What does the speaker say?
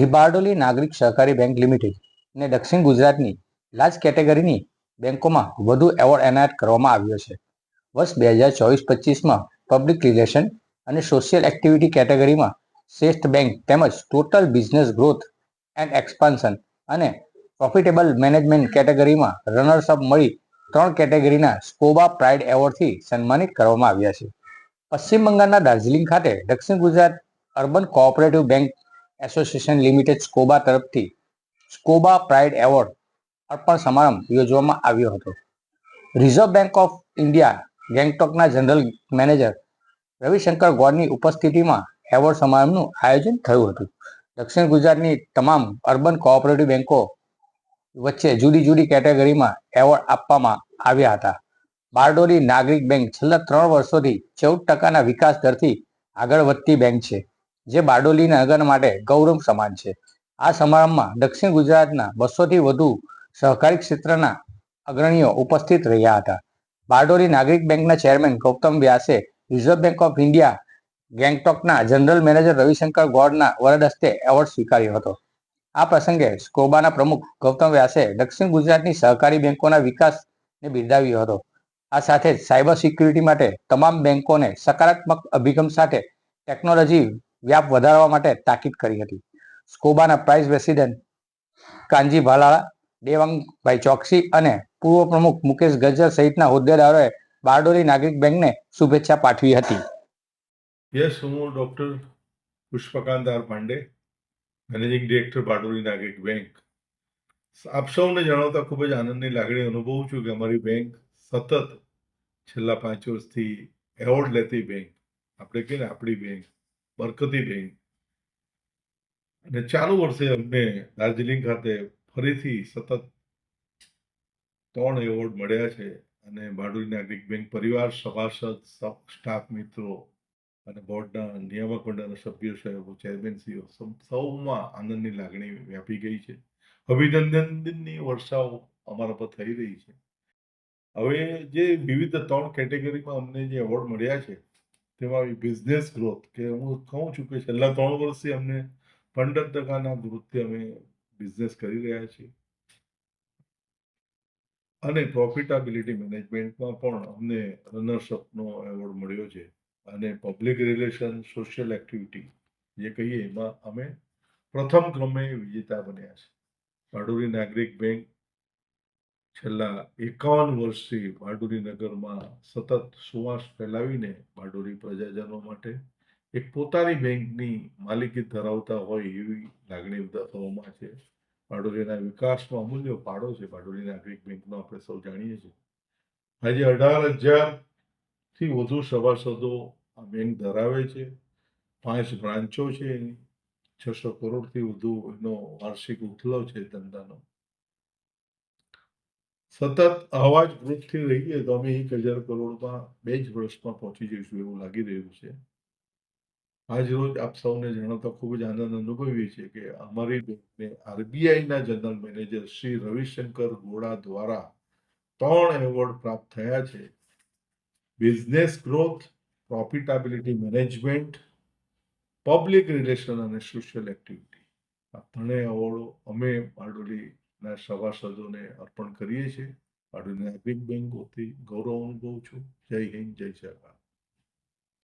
The Bardoli નાગરિક સહકારી bank limited ને દક્ષિણ ગુજરાતની લાર્જ કેટેગરીની બેંકોમાં વધુ એવોર્ડ એનાયત કરવામાં આવ્યો છે. વર્ષ બે હજાર ચોવીસ પચીસમાં પબ્લિક રિલેશન અને સોશિયલ એક્ટિવિટી કેટેગરીમાં શ્રેષ્ઠ બેંક તેમજ total business growth and expansion અને પ્રોફિટેબલ મેનેજમેન્ટ કેટેગરીમાં રનર્સઅપ મળી ત્રણ કેટેગરીના સ્કોબા પ્રાઇડ એવોર્ડથી સન્માનિત કરવામાં આવ્યા છે. પશ્ચિમ બંગાળના દાર્જિલિંગ ખાતે Dakshin Gujarat urban cooperative bank association limited SCOBA તરફથી સ્કોબા પ્રાઇડ એવોર્ડ અર્પણ સમારંભ યોજવામાં આવ્યો હતો. રિઝર્વ બેંક ઓફ ઇન્ડિયા, ગેંગટોકના જનરલ મેનેજર રવિશંકર ગોડની ઉપસ્થિતિમાં એવોર્ડ સમારંભનું આયોજન થયું હતું. દક્ષિણ ગુજરાતની તમામ અર્બન કોઓપરેટિવ બેંકો વચ્ચે જુદી જુદી કેટેગરીમાં એવોર્ડ આપવામાં આવ્યા હતા. બારડોલી નાગરિક બેંક છેલ્લા ત્રણ વર્ષોથી ચૌદ ટકાના વિકાસ દરથી આગળ વધતી બેંક છે. જે બારડોલીના નગર માટે ગૌરવ સમાન છે. આ સમારંભમાં દક્ષિણ ગુજરાતના બસોથી વધુ સહકારી ક્ષેત્રના અગ્રણીઓ ઉપસ્થિત રહ્યા હતા. બારડોલી નાગરિક બેંકના ચેરમેન ગૌતમ વ્યાસે રિઝર્વ બેંક ઓફ ઇન્ડિયા ગેંગટોકના જનરલ મેનેજર રવિશંકર ગોડના વરદ હસ્તે એવોર્ડ સ્વીકાર્યો હતો. આ પ્રસંગે સ્કોબાના પ્રમુખ ગૌતમ વ્યાસે દક્ષિણ ગુજરાતની સહકારી બેંકોના વિકાસને બિરદાવ્યો હતો. આ સાથે જ સાયબર સિક્યુરિટી માટે તમામ બેંકોને સકારાત્મક અભિગમ સાથે ટેકનોલોજી વ્યાપ વધારવા માટે તાકીદ કરી હતી. સ્કોબાના પ્રાઇઝ પ્રેસિડેન્ટ કાનજી ભાલાળા, દેવાંગભાઈ ચોકસી અને પૂર્વ પ્રમુખ મુકેશ ગજર સહિતના હોદ્દેદારોએ બારડોલી નાગરિક બેંકને શુભેચ્છા પાઠવી હતી. યસ હું doctor Pushpakant R Pandey, managing director Bardoli Nagrik bank. આપ સૌને જણાવતા ખૂબ જ આનંદની લાગણી અનુભવું છું કે અમારી બેંક સતત છેલ્લા પાંચ વર્ષથી એવોર્ડ લેતી બેંક. આપણે કહીએ ને આપણી બેંક. બરકતી બેંક અને ચાલુ વર્ષે અમને દાર્જિલિંગ ખાતે ફરીથી સતત ત્રણ એવોર્ડ મળ્યા છે અને બારડોલી નાગરિક બેંક પરિવાર, સભાસદ સ્ટાફ મિત્રો અને બોર્ડના નિયામક મંડળના સભ્યો સાહેબો ચેરમેનશ્રીઓ સૌમાં આનંદની લાગણી વ્યાપી ગઈ છે. અભિનંદનની વર્ષાઓ અમારા પર થઈ રહી છે. હવે જે વિવિધ ત્રણ કેટેગરીમાં અમને જે એવોર્ડ મળ્યા છે તેમાં બિઝનેસ ગ્રોથ કે હું કહું છું કે છેલ્લા ત્રણ વર્ષથી અમને પંદર ટકાના ગ્રોથથી અમે બિઝનેસ કરી રહ્યા છીએ. અને પ્રોફિટેબિલિટી મેનેજમેન્ટમાં પણ અમને રનર્સઅપનો એવોર્ડ મળ્યો છે. અને પબ્લિક રિલેશન સોશિયલ એક્ટિવિટી જે કહીએ એમાં અમે પ્રથમ ક્રમે વિજેતા બન્યા છે. બારડોલી નાગરિક બેંક છેલ્લા એકાવન વર્ષથી બારડોલી નગરમાં સતત સુવાસ ફેલાવીને બારડોલી પ્રજાજનો માટે એક પોતાની બેંકની માલિકી ધરાવતા હોય એવી લાગણી દર્શાવવામાં છે. બારડોલીના વિકાસમાં અમૂલ્ય ફાળો છે. બારડોલી નાગરિક બેંકનો આપણે સૌ જાણીએ છીએ. આજે અઢાર હજારથી વધુ સભાસદો આ બેંક ધરાવે છે. પાંચ બ્રાન્ચો છે એની. છસો કરોડથી વધુ એનો વાર્ષિક ઉથલો છે ધંધાનો. સતત આવા જ ગ્રુપથી રહીએ તો અમે એક હજાર કરોડમાં બે જ વર્ષમાં પહોંચી જઈશું એવું લાગી રહ્યું છે. આજ રોજ આપ સૌને જણાવતા ખૂબ જ આનંદ અનુભવીએ છીએ કે અમારી બેંકને આરબીઆઈના જનરલ મેનેજર શ્રી રવિશંકર ગોડા દ્વારા ત્રણ એવોર્ડ પ્રાપ્ત થયા છે. Business growth, profitability management, public relation અને સોશિયલ એક્ટિવિટી. આ ત્રણેય એવોર્ડો અમે બારડોલીના સભાસદોને અર્પણ કરીએ છીએ. બારડોલી નાગરિક બેંકોથી ગૌરવ અનુભવું છું. જય હિન્દ, જય સરકાર